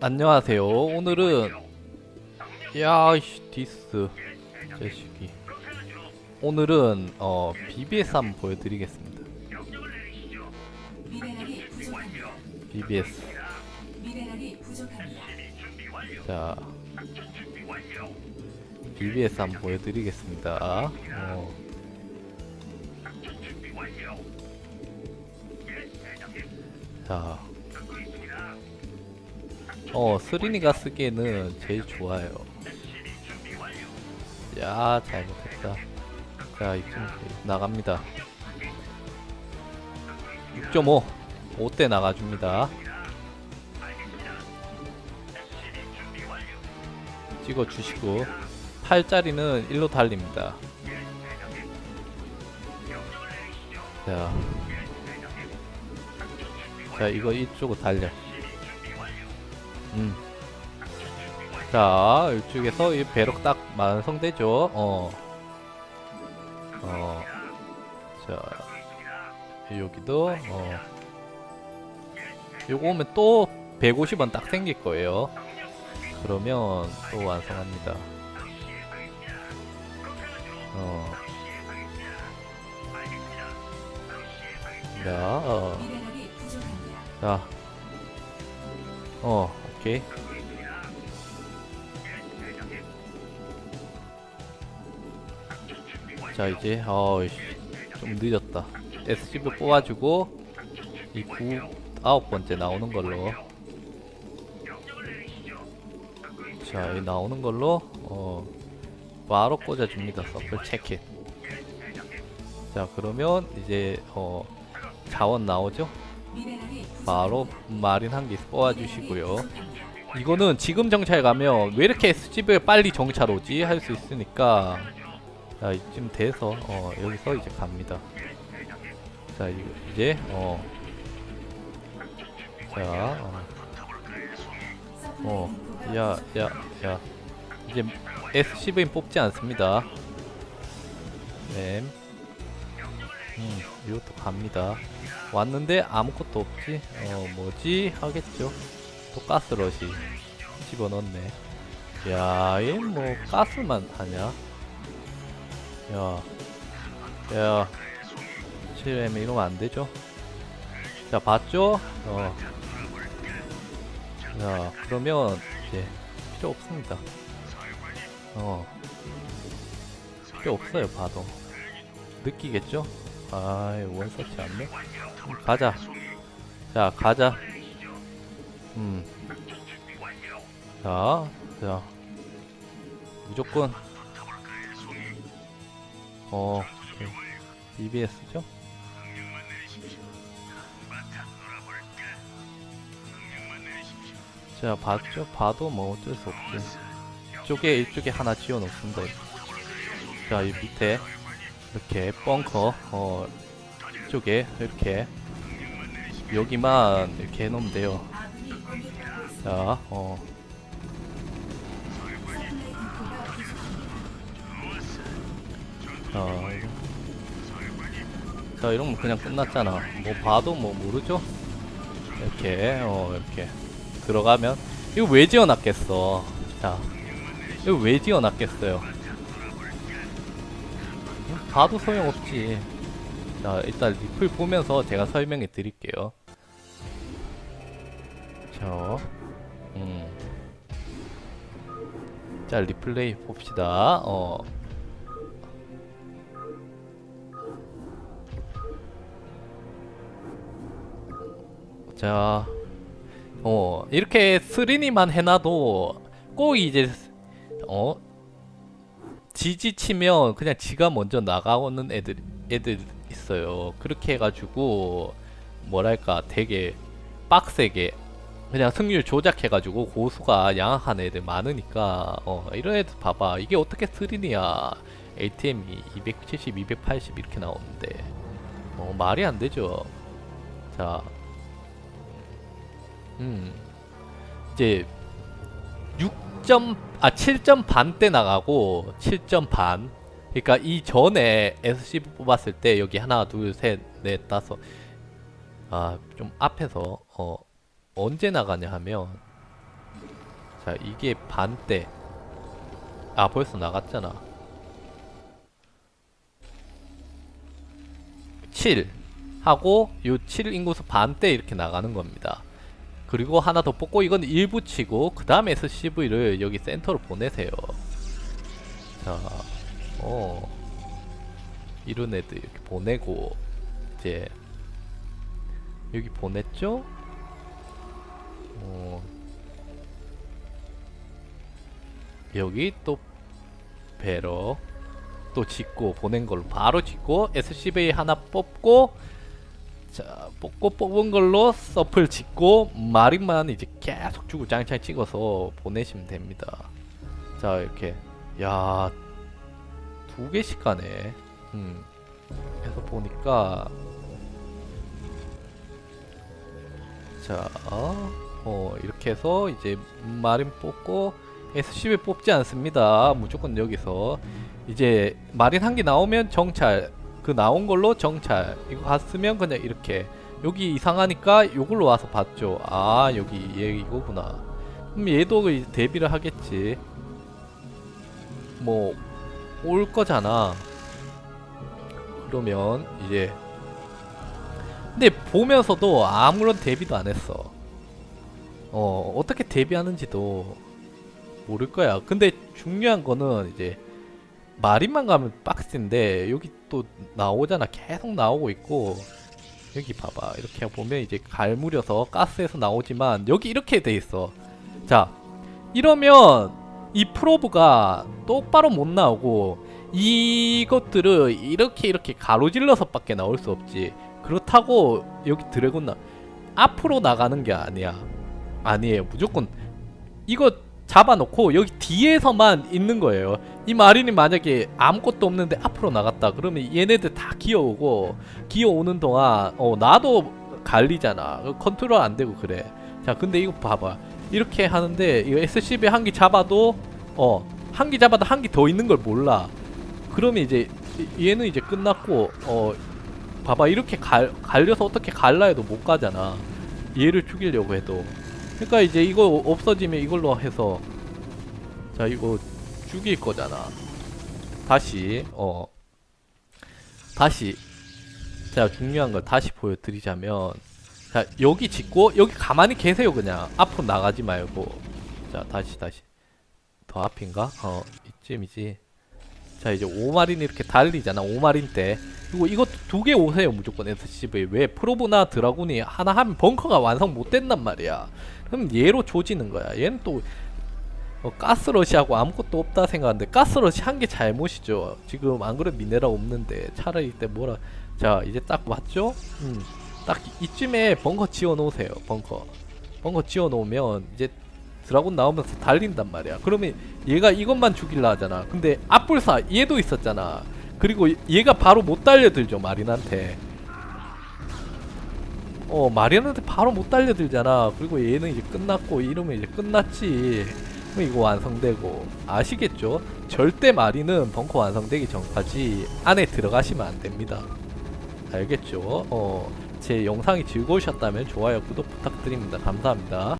안녕하세요. 오늘은 야이씨 디스 자식이. 오늘은 어 BBS 한번 보여드리겠습니다. BBS. 자 BBS 한번 보여드리겠습니다. 어. 자. 어, 스리니가 쓰기에는 제일 좋아요. 야, 잘못했다. 자, 이쯤 나갑니다. 6.5. 5대 나가줍니다. 찍어주시고 8짜리는 1로 달립니다. 자, 자 이거 이쪽으로 달려. 음. 자 이쪽에서 이 배럭 딱 완성되죠. 어. 어. 자 여기도 어. 요거 오면 또 150원 딱 생길 거예요. 그러면 또 완성합니다. 어. 자, 어. 자. 어, 오케이. 자, 이제, 어, 좀 늦었다. SCV 뽑아주고, 이 9, 아홉 번째 나오는 걸로. 자, 이 나오는 걸로, 어, 바로 꽂아줍니다. 서플 체킷. 자, 그러면 이제, 어, 자원 나오죠? 바로 마린 한 개 뽑아주시고요. 이거는 지금 정찰 가면 왜 이렇게 SGV에 빨리 정찰 오지? 할 수 있으니까 자 이쯤 돼서 어 여기서 이제 갑니다. 자 이- 이제 어. 자, 어, 어, 야, 야, 야, 이제 SCV 뽑지 않습니다. 네, 음, 이것도 갑니다. 왔는데 아무것도 없지? 어 뭐지? 하겠죠. 또 가스러시 집어넣네. 야, 얘 뭐 가스만 하냐? 야, 야, 7M 이러면 안 되죠? 자, 봤죠? 어. 야, 그러면 이제 필요 없습니다. 어. 필요 없어요, 봐도. 느끼겠죠? 아이, 원서치 않네? 가자. 자, 가자. 음. 자, 자. 무조건. 어. EBS죠? 자, 봤죠? 봐도 뭐 어쩔 수 없지. 이쪽에, 이쪽에 하나 지어 놓습니다. 자, 이 밑에. 이렇게 벙커, 어, 이쪽에, 이렇게. 여기만 이렇게 해놓으면 돼요. 자, 어. 자, 이거. 자, 이러면 그냥 끝났잖아. 뭐 봐도 뭐 모르죠? 이렇게, 어, 이렇게. 들어가면. 이거 왜 지어놨겠어? 자, 이거 왜 지어놨겠어요? 음, 봐도 소용없지. 자, 일단 리플 보면서 제가 설명해 드릴게요. 자, 음. 자, 리플레이 봅시다. 어. 자, 어, 이렇게 스리니만 해놔도 꼭 이제, 어, 지지 치면 그냥 지가 먼저 나가오는 애들, 애들 있어요. 그렇게 해가지고, 뭐랄까, 되게 빡세게 그냥 승률 조작해가지고 고수가 양악한 애들 많으니까 어 이런 애들 봐봐. 이게 어떻게 스린이야? ATM이 270, 280 이렇게 나오는데. 어 말이 안 되죠. 자. 음, 이제 6점 아 7점 반대 나가고 7점 반 그러니까 이 전에 SCV 뽑았을 때 여기 하나 둘셋넷 다섯. 아 좀 앞에서 어 언제 나가냐 하면 자 이게 반대. 아 벌써 나갔잖아. 7 하고 요 7 인구수 반대 이렇게 나가는 겁니다. 그리고 하나 더 뽑고 이건 1 붙이고 그 다음에 SCV를 여기 센터로 보내세요. 자, 어 이런 애들 이렇게 보내고 이제 여기 보냈죠? 어 여기 또 배러 또 짓고 보낸 걸로 바로 짓고 SCV 하나 뽑고 자 뽑고 뽑은 걸로 서플 짓고 마린만 이제 계속 주고 장창 찍어서 보내시면 됩니다 자 이렇게 야 두 개씩 가네 음 해서 보니까 자, 어, 이렇게 해서 이제 마린 뽑고 SCV 뽑지 않습니다. 무조건 여기서 이제 마린 한 개 나오면 정찰, 그 나온 걸로 정찰. 이거 갔으면 그냥 이렇게 여기 이상하니까 요걸로 와서 봤죠. 아, 여기 얘 이거구나. 그럼 얘도 이제 대비를 하겠지. 뭐 올 거잖아. 그러면 이제 근데 보면서도 아무런 대비도 안 했어. 어, 어떻게 대비하는지도 모를 거야. 근데 중요한 거는 이제 마린만 가면 빡센데 여기 또 나오잖아. 계속 나오고 있고 여기 봐봐. 이렇게 보면 이제 갈무려서 가스에서 나오지만 여기 이렇게 돼 있어. 자, 이러면 이 프로브가 똑바로 못 나오고 이것들을 이렇게 이렇게 가로질러서 밖에 나올 수 없지. 그렇다고 여기 드래곤 나 앞으로 나가는 게 아니야. 아니에요. 무조건 이거 잡아놓고 여기 뒤에서만 있는 거예요. 이 마린이 만약에 아무것도 없는데 앞으로 나갔다 그러면 얘네들 다 기어오고 기어오는 동안 어 나도 갈리잖아. 컨트롤 안 되고 그래. 자 근데 이거 봐봐. 이렇게 하는데 이거 SCB 한 개 잡아도 어 한 개 잡아도 한 개 더 있는 걸 몰라. 그러면 이제 이- 얘는 이제 끝났고 어 봐봐. 이렇게 갈, 갈려서 어떻게 갈라 해도 못 가잖아. 얘를 죽이려고 해도. 그러니까 이제 이거 없어지면 이걸로 해서 자 이거 죽일 거잖아. 다시 어 다시. 자 중요한 걸 다시 보여드리자면 자 여기 짓고 여기 가만히 계세요 그냥. 앞으로 나가지 말고. 자 다시 다시. 더 앞인가? 어 이쯤이지. 자 이제 오마린 이렇게 달리잖아 오마린 때. 그리고 이것도 두 개 오세요 무조건 SCV 왜 프로브나 드라군이 하나 하면 벙커가 완성 못 된단 말이야. 그럼 얘로 조지는 거야. 얘는 또 어, 가스러시하고 아무것도 없다 생각하는데 가스러시 한 게 잘못이죠. 지금 안 그래도 미네랄 없는데 차라리 이때 뭐라 자 이제 딱 맞죠? 음 딱 이쯤에 벙커 지어 놓으세요 벙커 벙커 지어 놓으면 이제 드라군 나오면서 달린단 말이야. 그러면 얘가 이것만 죽일라 하잖아. 근데 앞불사 얘도 있었잖아. 그리고 얘가 바로 못 달려들죠 마린한테. 어 마린한테 바로 못 달려들잖아. 그리고 얘는 이제 끝났고 이러면 이제 끝났지. 그럼 이거 완성되고 아시겠죠? 절대 마린은 벙커 완성되기 전까지 안에 들어가시면 안 됩니다. 알겠죠? 어, 제 영상이 즐거우셨다면 좋아요, 구독 부탁드립니다. 감사합니다.